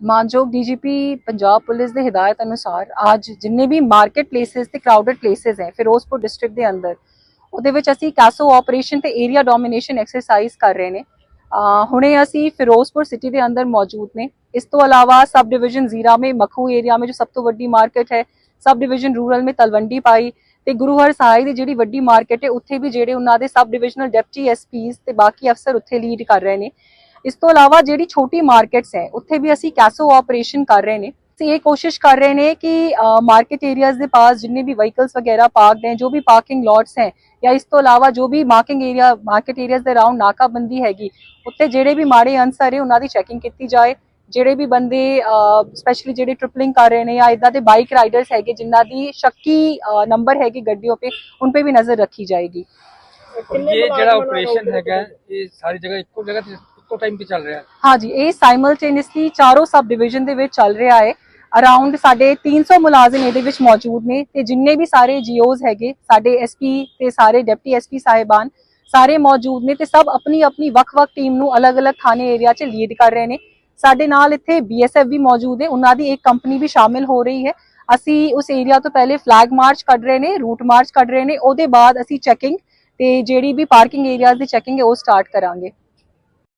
ਮਾਨਯੋਗ DGP Punjab police ਦੇ ਹਦਾਇਤ ਅਨੁਸਾਰ ਅੱਜ ਜਿੰਨੇ ਵੀ ਮਾਰਕੀਟ ਪਲੇਸਿਸ ਤੇ ਕਰਾਊਡਡ ਪਲੇਸਿਸ ਹੈ ਫਿਰੋਜ਼ਪੁਰ ਡਿਸਟ੍ਰਿਕਟ ਦੇ ਅੰਦਰ, ਉਹਦੇ ਵਿੱਚ ਅਸੀਂ ਕੈਸੋ ਆਪਰੇਸ਼ਨ ਤੇ ਏਰੀਆ ਡੋਮੀਨੇਸ਼ਨ ਐਕਸਰਸਾਈਜ਼ ਕਰ ਰਹੇ ਨੇ। ਹੁਣੇ ਅਸੀਂ ਫਿਰੋਜ਼ਪੁਰ ਸਿਟੀ ਦੇ ਅੰਦਰ ਮੌਜੂਦ ਨੇ। ਇਸ ਤੋਂ ਇਲਾਵਾ ਸਬ ਡਿਵੀਜ਼ਨ ਜ਼ੀਰਾ ਮੇ, ਮਖੂ ਏਰੀਆ ਮੇ ਜੋ ਸਭ ਤੋਂ ਵੱਡੀ ਮਾਰਕੀਟ ਹੈ ਸਬ ਡਿਵੀਜ਼ਨ ਰੂਰਲ ਮੇ ਤਲਵੰਡੀ ਪਾਈ ਤੇ ਗੁਰੂ ਹਰ ਸਾਹਿਬ ਦੀ ਜਿਹੜੀ ਵੱਡੀ ਮਾਰਕੀਟ ਹੈ, ਉੱਥੇ ਵੀ ਜਿਹੜੇ ਉਹਨਾਂ ਦੇ ਸਬ ਡਿਵੀਜ਼ਨਲ ਡਿਪਟੀ ਐਸਪੀਸ ਤੇ ਬਾਕੀ ਅਫਸਰ ਉੱਥੇ ਲੀਡ ਕਰ ਰਹੇ ਨੇ। ਇਸ ਤੋਂ ਇਲਾਵਾ ਜਿਹੜੀ ਛੋਟੀ ਮਾਰਕੀਟਸ ਹੈ, ਉੱਥੇ ਵੀ ਅਸੀਂ ਕੈਸੋ ਆਪਰੇਸ਼ਨ ਕਰ ਰਹੇ ਨੇ। ਅਸੀਂ ਇਹ ਕੋਸ਼ਿਸ਼ ਕਰ ਰਹੇ ਨੇ ਕਿ ਮਾਰਕੀਟ ਏਰੀਆਜ਼ ਦੇ ਪਾਸ ਜਿੰਨੇ ਵੀ ਵਹੀਕਲਸ ਵਗੈਰਹ ਪਾਰਕਡ ਹੈ, ਜੋ ਵੀ ਪਾਰਕਿੰਗ ਲੋਟਸ ਹੈ, ਜਾਂ ਇਸ ਤੋਂ ਇਲਾਵਾ ਜੋ ਵੀ ਮਾਰਕਿੰਗ ਏਰੀਆ ਮਾਰਕੀਟ ਏਰੀਆਜ਼ ਦੇ ਰਾਉਂਡ ਨਾਕਾਬੰਦੀ ਹੈਗੀ ਉੱਤੇ ਜਿਹੜੇ ਵੀ ਮਾੜੇ ਅਨਸਰ ਹੈ, ਉਹਨਾਂ ਦੀ ਚੈਕਿੰਗ ਕੀਤੀ ਜਾਏ। ਜਿਹੜੇ ਵੀ ਬੰਦੇ ਸਪੈਸ਼ਲੀ ਜਿਹੜੇ ਟ੍ਰਿਪਲਿੰਗ ਕਰ ਰਹੇ ਨੇ ਜਾਂ ਇਦਾਂ ਦੇ ਬਾਈਕ ਰਾਈਡਰਸ ਹੈਗੇ, ਜਿਨ੍ਹਾਂ ਦੀ ਸ਼ੱਕੀ ਨੰਬਰ ਹੈਗੀ ਗੱਡੀਆਂ 'ਤੇ, ਉਨ 'ਤੇ ਵੀ ਨਜ਼ਰ ਰੱਖੀ ਜਾਏਗੀ। ਇਹ ਜਿਹੜਾ ਆਪਰੇਸ਼ਨ ਹੈਗਾ, ਇਹ ਸਾਰੀ ਜਗ੍ਹਾ ਇੱਕੋ ਜਗ੍ਹਾ ਤੇ ਇੱਕੋ ਟਾਈਮ ਤੇ ਚੱਲ ਰਿਹਾ ਹੈ। ਹਾਂ ਇਹ ਸਾਈਮਲਟੇਨੀਅਸਲੀ ਚਾਰੋਂ ਸਬ ਡਿਵੀਜ਼ਨ ਦੇ ਵਿੱਚ ਚੱਲ ਰਿਹਾ ਹੈ। ਅਰਾਊਂਡ ਸਾਡੇ 300 ਮੁਲਾਜ਼ਮ ਇਹਦੇ ਵਿੱਚ ਮੌਜੂਦ ਨੇ ਤੇ ਜਿੰਨੇ ਵੀ ਸਾਰੇ ਜੀਓਜ਼ ਹੈਗੇ, ਸਾਡੇ ਐਸਪੀ ਤੇ ਸਾਰੇ ਡਿਪਟੀ ਐਸਪੀ ਸਾਹਿਬਾਨ, ਸਾਰੇ ਮੌਜੂਦ ਨੇ ਤੇ ਸਭ ਆਪਣੀ ਆਪਣੀ ਵੱਖ-ਵੱਖ ਟੀਮ ਨੂੰ ਅਲੱਗ-ਅਲੱਗ ਥਾਣੇ ਏਰੀਆ 'ਚ ਲੀਡ ਕਰ ਰਹੇ ਨੇ। ਸਾਡੇ ਨਾਲ ਇੱਥੇ ਬੀਐਸਐਫ ਵੀ ਮੌਜੂਦ ਹੈ ਉਹਨਾਂ ਦੀ ਇੱਕ ਕੰਪਨੀ ਵੀ ਸ਼ਾਮਿਲ ਹੋ ਰਹੀ ਹੈ। ਅਸੀਂ ਉਸ ਏਰੀਆ ਤੋਂ ਪਹਿਲੇ ਫਲੈਗ ਮਾਰਚ ਕੱਢ ਰਹੇ ਨੇ ਰੂਟ ਮਾਰਚ ਕੱਢ ਰਹੇ ਨੇ, ਉਹਦੇ ਬਾਅਦ ਅਸੀਂ ਚੈਕਿੰਗ ਤੇ ਜਿਹੜੀ ਵੀ ਪਾਰਕਿੰਗ ਏਰੀਆਜ਼ ਦੀ ਚੈਕਿੰਗ ਹੈ, ਉਹ ਸਟਾਰਟ ਕਰਾਂਗੇ।